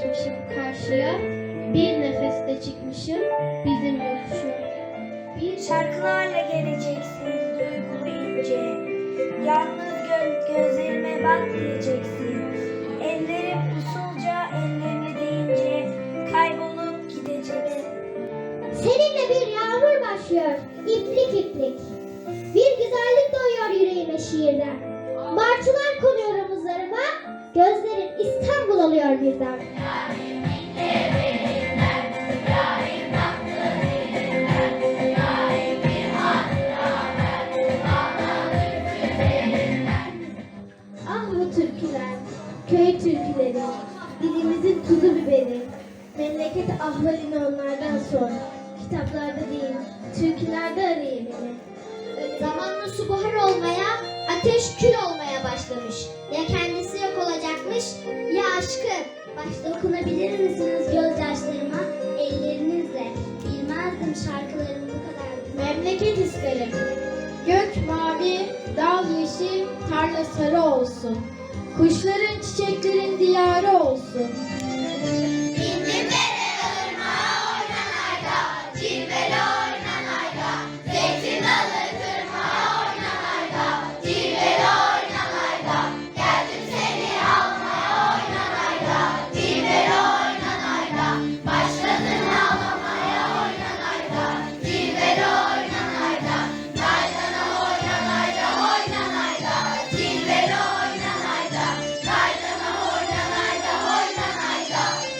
geçmişim karşıya, bir nefeste çıkmışım bizim yokuşu. Bir Şarkılarla geleceksin duygulu ince Yalnız gö- gözlerime bak diyeceksin Ellerim usulca ellerine deyince Kaybolup gideceksin Seninle bir yağmur başlıyor, iplik iplik. Bir güzellik doğuyor yüreğime şiirden. Martılar konuyor omuzlarıma, gözlerin İstanbul oluyor birden. Ah bu türküler, köy türküleri, dilimizin tuzu biberi. Memleket ahvalini onlardan sor. Kitaplarda değil, türkülerde arayın beni. Zamanla su buhar olmaya, ateş kül olmaya İsterim. Gök mavi, dal yeşil, tarla sarı olsun. Kuşların, çiçeklerin diyarı olsun.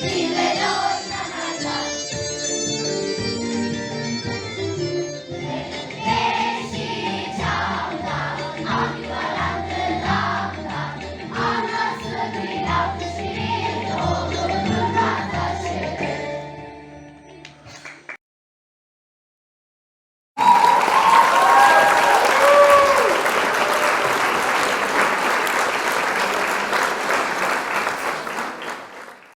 You.